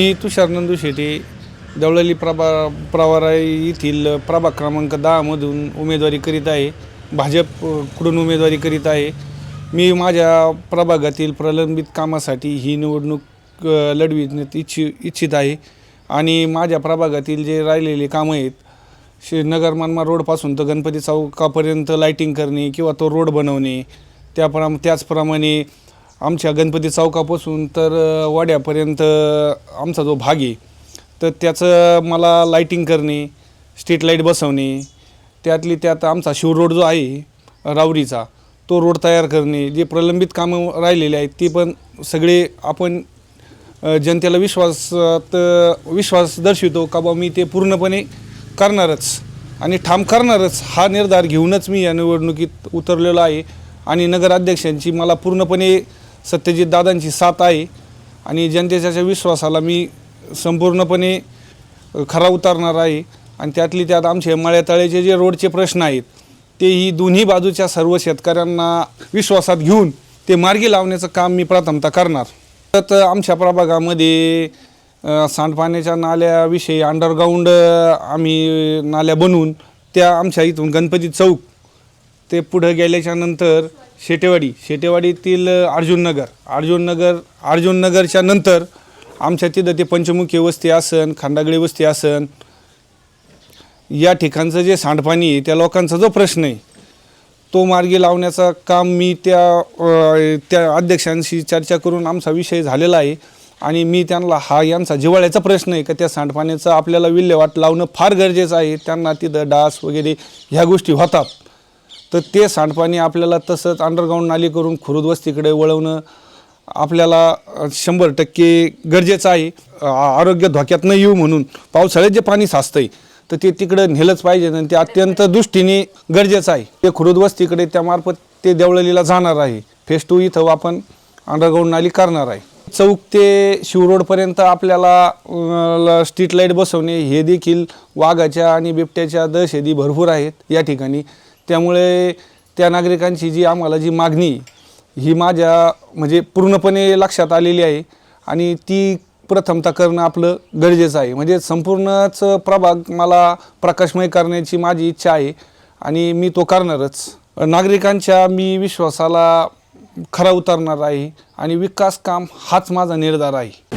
मी तुषारनंदू शेटे देवळाली प्रभा प्रवारा येथील प्रभाग क्रमांक दहामधून उमेदवारी करीत आहे. भाजपकडून उमेदवारी करीत आहे. मी माझ्या प्रभागातील प्रलंबित कामासाठी ही निवडणूक लढविण्यात इच्छि इच्छित आहे. आणि माझ्या प्रभागातील जे राहिलेले कामं आहेत शे नगर मानमा रोडपासून तर गणपती चौकापर्यंत लाईटिंग करणे किंवा तो रोड बनवणे त्याप्रमा त्याचप्रमाणे आमच्या गणपती चौकापासून तर वाड्यापर्यंत आमचा जो भाग आहे तर त्याचं मला लाईटिंग करणे स्ट्रीट लाइट बसवणे त्यातली त्यात आमचा शिव रोड जो आहे रावरीचा तो रोड तयार करणे जे प्रलंबित कामं राहिलेले आहेत ती पण सगळे आपण जनतेला विश्वासात विश्वास दर्शवितो का बा मी ते पूर्णपणे करणारच. आणि ठाम करणारच हा निर्धार घेऊनच मी या निवडणुकीत उतरलेलो आहे. आणि नगराध्यक्षांची मला पूर्णपणे सत्यजित दादांची साथ आहे आणि जनतेच्या विश्वासाला मी संपूर्णपणे खरा उतरणार आहे. आणि त्यातली त्यात आमचे मळ्यातळेचे जे रोडचे प्रश्न आहेत तेही दोन्ही बाजूच्या सर्व शेतकऱ्यांना विश्वासात घेऊन ते मार्गी लावण्याचं काम मी प्रथमतः करणार. तर आमच्या प्रभागामध्ये सांडपाण्याच्या नाल्याविषयी अंडरग्राऊंड आम्ही नाल्या बनवून त्या आमच्या इथून गणपती चौक ते पुढं गेल्याच्यानंतर शेटेवाडी शेटेवाडीतील अर्जुननगर अर्जुननगर अर्जुननगरच्या नंतर आमच्या तिथं ते पंचमुखी वस्ती आसन खांडागडी वस्ती आसन या ठिकाणचं जे सांडपाणी आहे त्या लोकांचा जो प्रश्न आहे तो मार्गी लावण्याचा काम मी त्या त्या अध्यक्षांशी चर्चा करून आमचा विषय झालेला आहे. आणि मी त्यांना हा यांचा जिव्हाळ्याचा प्रश्न आहे का त्या सांडपाण्याचं आपल्याला विल्हेवाट लावणं फार गरजेचं आहे. त्यांना तिथं डास वगैरे ह्या गोष्टी होतात. तर ते सांडपाणी आपल्याला तसंच अंडरग्राऊंड नाली करून खुरुद वस्तीकडे वळवणं आपल्याला शंभर टक्के गरजेचं आहे. आरोग्य धोक्यात न येऊ म्हणून पावसाळ्यात जे पाणी साचतंय तर ते तिकडं नेलंच पाहिजे आणि ते अत्यंत दृष्टीने गरजेचं आहे. ते खुरुद वस्तीकडे त्यामार्फत ते देवळलीला जाणार आहे. फेस टू इथं आपण अंडरग्राऊंड नाली करणार आहे. चौक ते शिवरोडपर्यंत आपल्याला स्ट्रीट लाइट बसवणे हे देखील वाघाच्या आणि बिबट्याच्या दहशती भरपूर आहेत. या ठिकाणी त्यामुळे त्या नागरिकांची जी आम्हाला जी मागणी ही माझ्या म्हणजे पूर्णपणे लक्षात आलेली आहे आणि ती प्रथमता करणं आपलं गरजेचं आहे. म्हणजे संपूर्णच प्रभाग मला प्रकाशमय करण्याची माझी इच्छा आहे आणि मी तो करणारच. नागरिकांच्या मी विश्वासाला खरा उतरणार आहे आणि विकास काम हाच माझा निर्धार आहे.